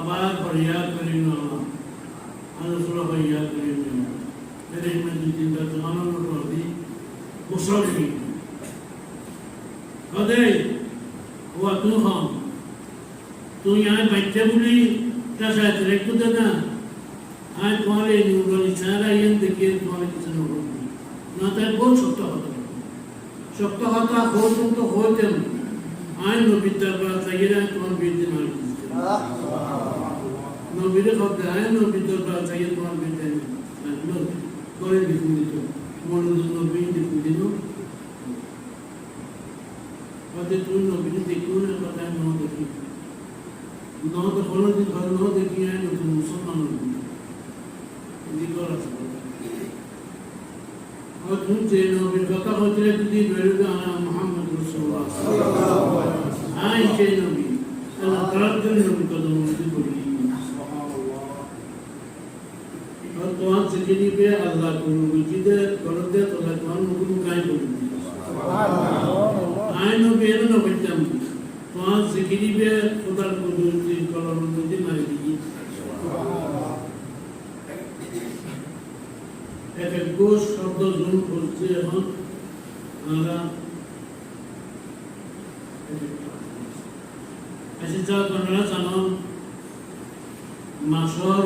আমার ফরিয়াদ করিম আনসুরা ফরিয়াদ করিম মেরে হিমাদি চিন্তা তোমার প্রতি মুসলমি কদে হুয়া তু হম তুই আয় বাচ্চা বলি তার সাথে রেখে দে না। আয় তোমার এই নিউরল ইচ্ছারা ইয়েন দেখে তোমার কিছু না না তাই বহু শক্ত হতা শক্ত হতা হোক তো হইতেন আয় নবীর দরবার চাইলে তোমার বিরুদ্ধে মারি দিতে। নবীরে করতে আয় নবী তোর বাচ্চাকে তোমার বেঁচে রাখল করে দেখুন দিত মনোজ নবী দেখুন দিল হয়তো তুমি নবীকে দেখুন কথা ন দেখি ন দখল ঘর ন দেখি আয় নতুন মুসলমান দিকর আছে হয়তো যে নবীর কথা হয়েছিল যদি বেরুদ মোহাম্মদ রসুল্লাহ আয় যে নবী তারা তার জন্য নবী কথা মনে করি और তোমার জিকিরি পে আল্লাহ কোন বিচিদে করতে তোলা তোমার মুকুল কাই করি আই নবী এর নবী জাম তোমার জিকিরি পে খোদার কুদরতি কলম মধ্যে মারি দিই এক এক কোষ শব্দ জুম করছে এখন। আমরা আচ্ছা যা আপনারা জানো মাসর